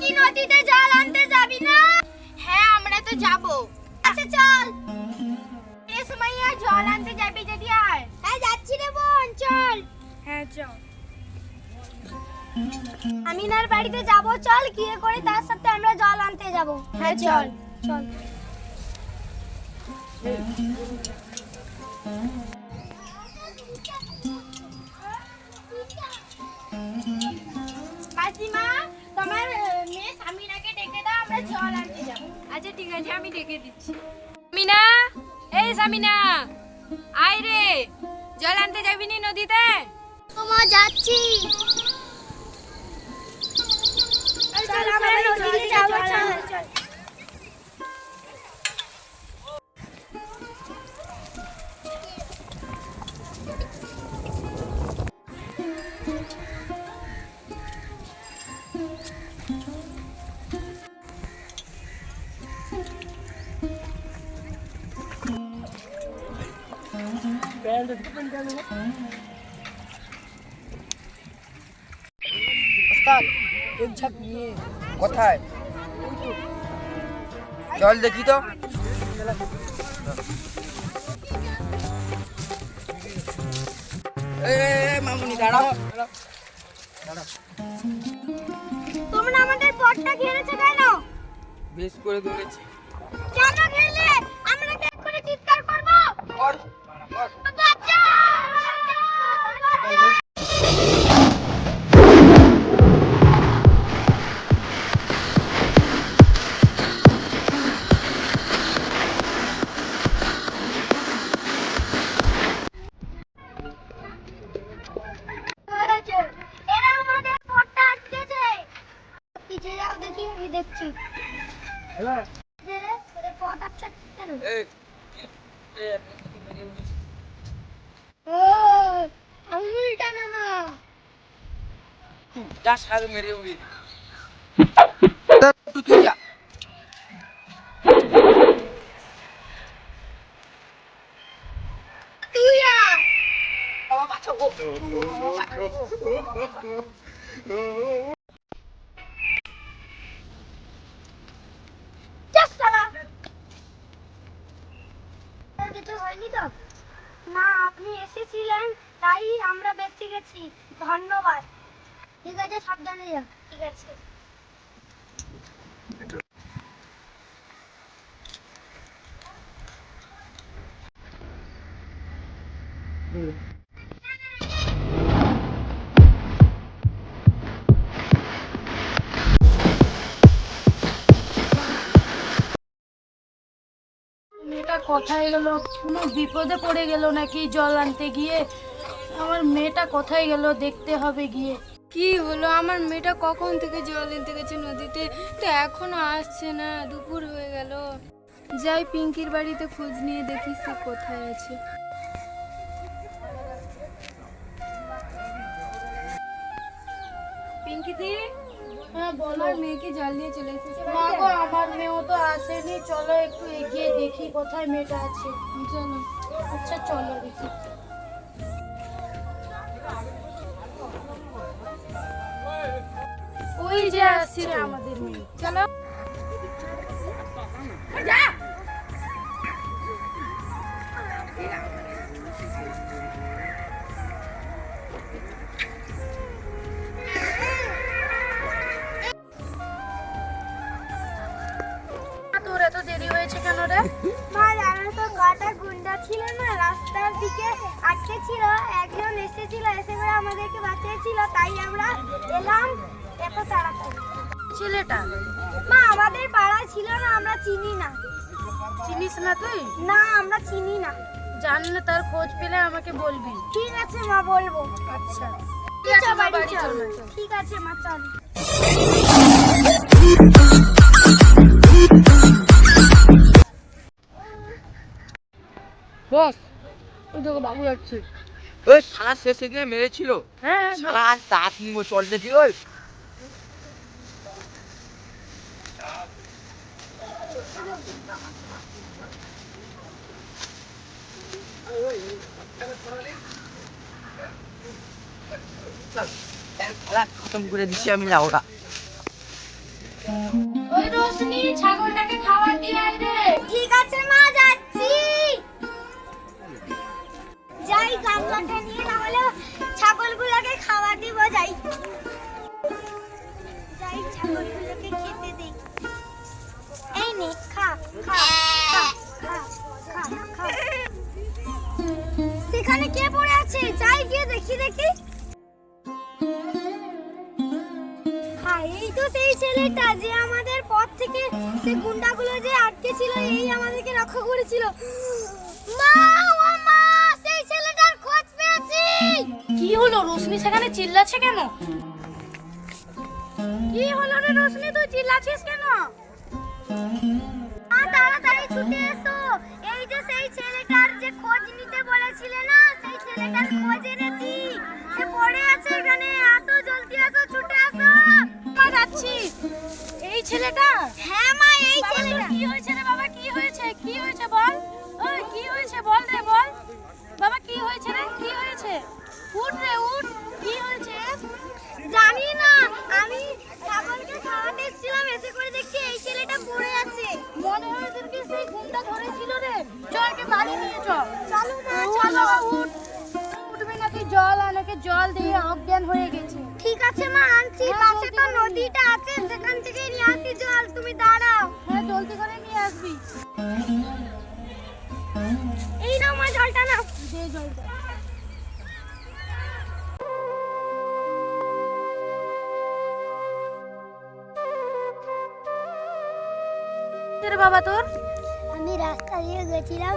কি নদীতে জল আনতে যাবি না? হ্যাঁ আমরা তো যাব। আচ্ছা চল। এ সময় জল আনতে যাবি যদি আর। হ্যাঁ যাচ্ছি রে বোন চল। হ্যাঁ চল। আমিনার বাড়িতে যাব চল। গিয়ে করে তার সাথে আমরা জল আনতে যাব। হ্যাঁ চল চল। কাকিমা তোমার মেয়ে সামিনাকে ডেকে দাও আমরা জল আনতে যাব। আচ্ছা ঠিক আছে আমি ডেকে দিচ্ছি। সামিনা এই সামিনা আয় রে। জল আনতে যাবি নি নদীতে? তোমা যাচ্ছি। এক ঝাঁক নিয়ে কোথায়? চল দেখি তো। মামুনি দাঁড়াও। তোমরা আমাদের পথটা ঘিরেছো কেন? বেশ করে ধরেছি। কেন ঘিরলে? আমি দেখছি যে রে, ওদের পথ আটকাচ্ছে কেন? এ, এ, মেরে উড়িস। ও, আঙুলটা না না যা সার মেরে উড়ি তুই তুই যা তুই আ। বাবা বাঁচাবো যাস শালা। আর কিছু হয়নি তো? না আপনি এসেছিলেন তাই গেছি ধন্যবাদ। ঠিক আছে সাবধানে যা ঠিক আছে। মেয়েটা কোথায় গেল? কোনো বিপদে পড়ে গেল নাকি? জল আনতে গিয়ে আমার মেয়েটা কোথায় গেল দেখতে হবে গিয়ে। কি হলো? আমার মেয়েটা কখন থেকে জল আনতে গেছে নদীতে? তো এখনও আসছে না দুপুর হয়ে গেল। যাই পিঙ্কির বাড়িতে খোঁজ নিয়ে দেখি সে কোথায় আছে। পিঙ্কি দি হ্যাঁ বলো। মেয়েকে জল নিয়ে চলে এসেছে মা গো আমার মেয়েও তো আসেনি। চলো একটু এগিয়ে দেখি কোথায় মেয়েটা আছে। চলো। আচ্ছা চলো দেখি। ওই যে আসছে দেরি হয়েছে রে? মা, জানো তো ছিল না, রাস্তার দিকে আটকে ছিল, একজন এসেছিল, এসে করে আমাদেরকে বাঁচিয়েছিল, তাই আমরা এলাম। ছেলেটা? মা আমাদের পাড়ায় ছিল না আমরা চিনি না। চিনিস না তুই? না আমরা চিনি না। জানলে তার খোঁজ পেলে আমাকে বলবি। ঠিক আছে মা বলব। আচ্ছা। ঠিক আছে মা, বাড়ি বাড়ি চল। চল না, চল। ঠিক আছে মা চল। বস ওই দেখো বাবু যাচ্ছে। ওই সারা শেষে গিয়ে মেরেছিল। হ্যাঁ সারা চল দেখি ওই? খতম করে দিচ্ছি আমি না ওরা ওই রোশনি ছাগলটাকে খাবার দিয়ে আয় রে ঠিক সেখানে পড়ে আছে। যাই গিয়ে দেখি দেখি। এই তো সেই ছেলেটা যে আমাদের পথ থেকে সে গুন্ডাগুলো যে আটকে ছিল এই আমাদেরকে রক্ষা করেছিল। মা ও মা সেই ছেলেটার খোঁজ পেয়েছি। কি হলো? রোশনি সেখানে চিল্লাচ্ছে কেন? কি হলো রে রোশনি তুই চিল্লাছিস কেন? মা তাড়াতাড়ি ছুটে এসো। এই যে সেই ছেলেটার যে খোঁজ নিতে বলেছিলে না সেই ছেলেটার খোঁজ এনেছি। সে পড়ে আছে এখানে। আসো জলদি আসো ছুটে আসো। মা যাচ্ছি। এই ছেলেটা? হ্যাঁ মা এই তোর ছেলেটা। কি হয়েছে রে বাবা? কি হয়েছে? কি হয়েছে বল? ওই কি হয়েছে বল রে বল? বাবা কি হয়েছে রে? কি হয়েছে? উঠ রে উঠ। কি হয়েছে? জানি না। আমি ছাগলকে খাওয়াতে এসেছিলাম এসে করে দেখছি এই ছেলেটা পড়ে আছে। মনে হয় ওদেরকে সেই গুন্ডা ধরেছিল রে। চলকে বাড়ি নিয়ে চল চলো চলো। উঠবি না তুই জল আনাকে জল দিয়ে অজ্ঞান হয়ে গেছে ঠিক আছে মা নদীটা আছে তুমি দাঁড়াও জলদি করে নিয়ে আসবি এই জলটা নাও বাবা তোর? আমি রাস্তা দিয়ে গেছিলাম।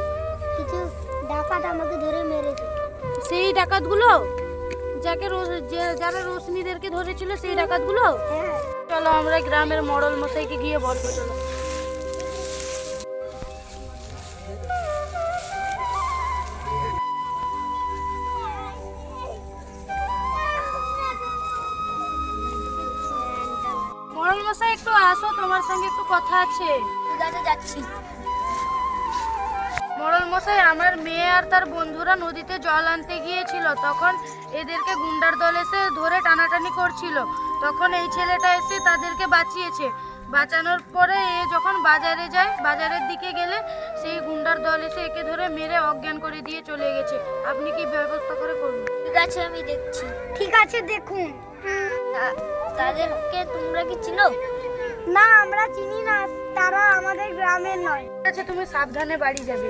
ডাকাত আমাকে ধরে মেরেছে সেই ডাকাতগুলো? যাকে যে- যারা রোশনিদেরকে ধরেছিল সেই ডাকাতগুলো? হ্যাঁ। চলো আমরা গ্রামের মডল মশাইকে গিয়ে বলব চলো মশাই একটু আসো তোমার সঙ্গে একটু কথা আছে। ঠিক আছে যাচ্ছি। মরল মশাই আমার মেয়ে আর তার বন্ধুরা নদীতে জল আনতে গিয়েছিল। তখন এদেরকে গুন্ডার দল এসে ধরে টানাটানি করছিল। তখন এই ছেলেটা এসে তাদেরকে বাঁচিয়েছে। বাঁচানোর পরে এ যখন বাজারে যায় বাজারের দিকে গেলে সেই গুন্ডার দল এসে একে ধরে মেরে অজ্ঞান করে দিয়ে চলে গেছে। আপনি কি ব্যবস্থা করে করুন? ঠিক আছে আমি দেখছি। ঠিক আছে দেখুন। তাদেরকে তোমরা কি চিনো? না আমরা চিনি না। তারা আমাদের গ্রামের নয়। ঠিক আছে তুমি সাবধানে বাড়ি যাবে।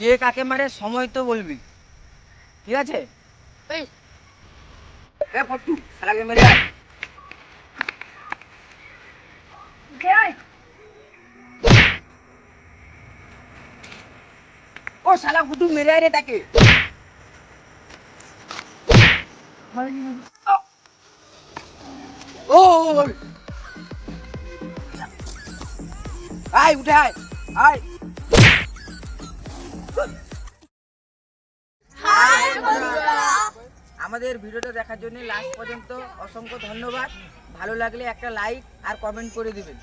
কে কাকে মারে সময় তো বলবি। ঠিক আছে? এই। শালাকে মেরে। শালা মেরে রে তাকে। ও আয় উঠে আয় আয়। আমাদের ভিডিওটা দেখার জন্য লাস্ট পর্যন্ত অসংখ্য ধন্যবাদ। ভালো লাগলে একটা লাইক আর কমেন্ট করে দিবেন।